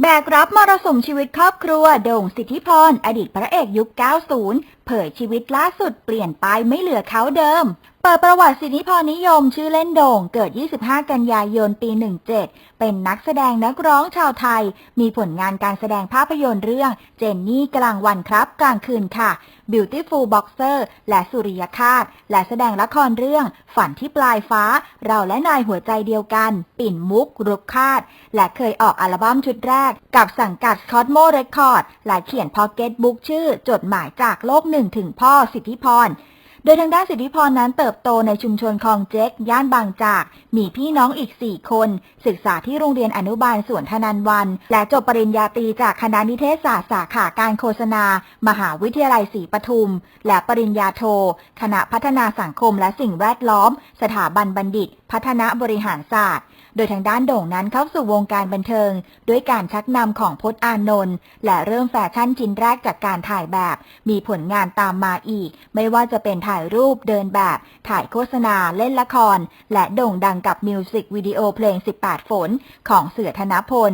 แบกรับมรสุมชีวิตครอบครัวโด่งสิทธิพร อดีตพระเอกยุค 90เผยชีวิตล่าสุดเปลี่ยนไปไม่เหลือเขาเดิม เปิดประวัติสิทธิพรนิยมชื่อเล่นโด่ง เกิด 25 กันยายน ปี 17 เป็นนักแสดงนักร้องชาวไทย มีผลงานการแสดงภาพยนตร์เรื่อง เจนนี่กลางวันครับ กลางคืนค่ะ Beautiful Boxer และสุริยคาต และแสดงละครเรื่อง ฝันที่ปลายฟ้า เราและนายหัวใจเดียวกัน ปิ่นมุกรุกคาดและเคยออกอัลบั้มชุดแรก กับสังกัด Cosmo Record และเขียนพ็อกเก็ตบุ๊กชื่อ จดหมายจากโลกหนึ่งถึงพ่อสิทธิพร โดยทางด้านสิทธิพรนั้นเติบโตในชุมชนคลองเจ๊กย่านบางจาก มีพี่น้องอีก 4 คน ศึกษาที่โรงเรียนอนุบาลสวนธนันวัน และจบปริญญาตรีจากคณะนิเทศศาสตร์สาขาการโฆษณา มหาวิทยาลัยศรีปทุม และปริญญาโท คณะพัฒนาสังคมและสิ่งแวดล้อม สถาบันบัณฑิต พัฒนาบริหารศาสตร์ โดยทางด้านโด่งนั้นเข้าสู่วงการบันเทิง ด้วยการชักนำของพจน์อานนท์และเริ่มแฟชั่นชิ้นแรกจากการถ่ายแบบ มีผลงานตามมาอีก ไม่ว่าจะเป็นถ่ายรูปเดินแบบ ถ่ายโฆษณาเล่นละคร และโด่งดังกับมิวสิกวิดีโอเพลง 18 ฝน ของเสือธนพล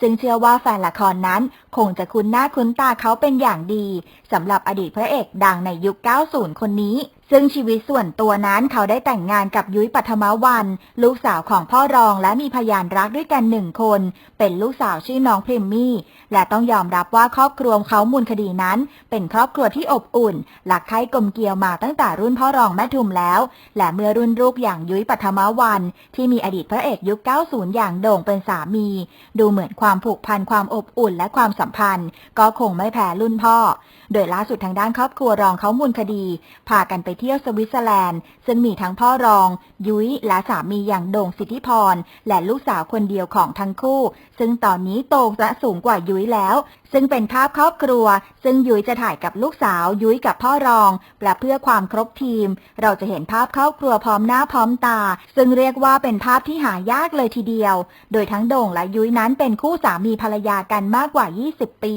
ซึ่งเชื่อว่าแฟนละครนั้นคงจะคุ้นหน้าคุ้นตาเขาเป็นอย่างดีสำหรับอดีตพระเอกดังในยุค 90 คนนี้ ซึ่งชีวิตส่วนตัวนั้นเขาได้แต่งงานกับยุ้ยปัทมวัน ลูกสาวของพ่อรองและมีพยานรักด้วยกันหนึ่งคน เป็นลูกสาวชื่อน้องพริมมี่ และต้องยอมรับว่าครอบครัวเขามูลคดีนั้น เป็นครอบครัวที่อบอุ่น หลักใคร่กลมเกลียวมาตั้งแต่รุ่นพ่อรองแม่ทุมแล้ว และเมื่อรุ่นลูกอย่างยุ้ยปัทมวัน ที่มีอดีตพระเอกยุค 90 อย่างโด่งเป็นสามี ดูเหมือนความผูกพันความอบอุ่นและความสัมพันธ์ ก็คงไม่แพ้รุ่นพ่อ โดยล่าสุดทางด้านครอบครัวรองเขามูลคดี พากันไปเที่ยวสวิตเซอร์แลนด์ ซึ่งมีทั้งพ่อรอง ยุ้ยและสามีอย่างโด่งสิทธิพร และลูกสาวคนเดียวของทั้งคู่ ซึ่งตอนนี้โตและสูงกว่ายุ้ยแล้ว ซึ่งเป็นภาพครอบครัว ซึ่งยุ้ยจะถ่ายกับลูกสาว ยุ้ยกับพ่อรองและเพื่อความครบทีม เราจะเห็นภาพครอบครัวพร้อมหน้าพร้อมตา ซึ่งเรียกว่าเป็นภาพที่หายากเลยทีเดียว โดยทั้งโด่งและยุ้ยนั้นเป็นคู่สามีภรรยากันมากกว่า 20 ปี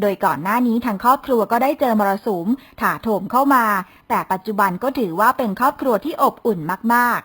โดยก่อนหน้านี้ทางครอบครัวก็ได้เจอมรสุมถาโถมเข้ามา แต่ปัจจุบันก็ถือว่าเป็นครอบครัวที่อบอุ่นมาก